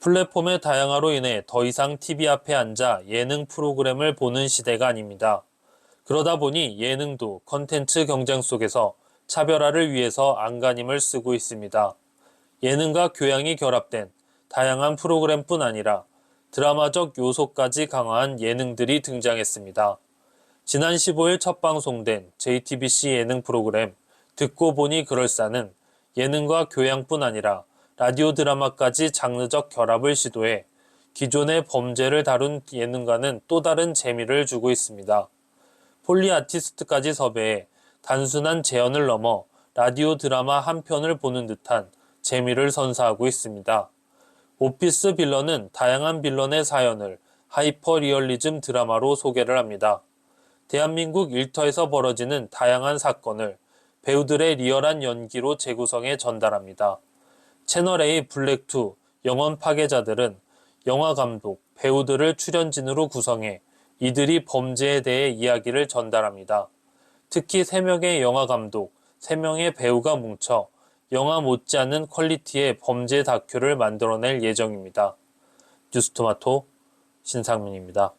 플랫폼의 다양화로 인해 더 이상 TV 앞에 앉아 예능 프로그램을 보는 시대가 아닙니다. 그러다 보니 예능도 컨텐츠 경쟁 속에서 차별화를 위해서 안간힘을 쓰고 있습니다. 예능과 교양이 결합된 다양한 프로그램뿐 아니라 드라마적 요소까지 강화한 예능들이 등장했습니다. 지난 15일 첫 방송된 JTBC 예능 프로그램 듣고 보니 그럴싸는 예능과 교양뿐 아니라 라디오 드라마까지 장르적 결합을 시도해 기존의 범죄를 다룬 예능과는 또 다른 재미를 주고 있습니다. 폴리 아티스트까지 섭외해 단순한 재연을 넘어 라디오 드라마 한 편을 보는 듯한 재미를 선사하고 있습니다. 오피스 빌런은 다양한 빌런의 사연을 하이퍼 리얼리즘 드라마로 소개를 합니다. 대한민국 일터에서 벌어지는 다양한 사건을 배우들의 리얼한 연기로 재구성해 전달합니다. 채널A 블랙2 영원 파괴자들은 영화 감독, 배우들을 출연진으로 구성해 이들이 범죄에 대해 이야기를 전달합니다. 특히 3명의 영화 감독, 3명의 배우가 뭉쳐 영화 못지않은 퀄리티의 범죄 다큐를 만들어낼 예정입니다. 뉴스토마토 신상민입니다.